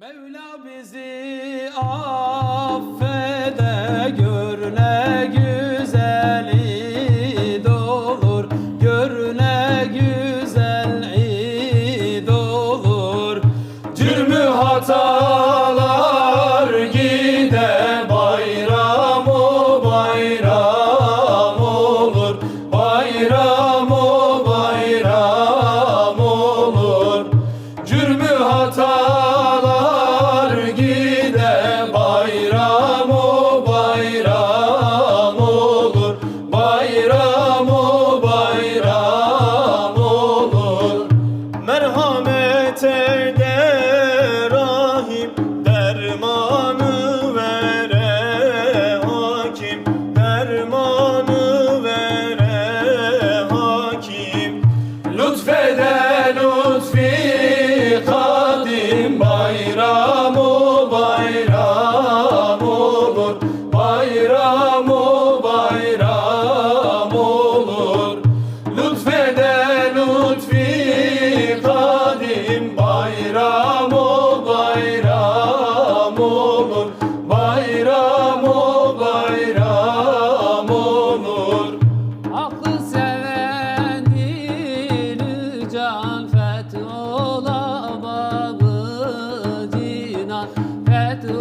Mevla bizi affede Merhamet hakim. Lütfede lütfi Benim bayram o bayram olur. Bayram o bayram olur. Aklı sevenin can fethola babı dinan fethola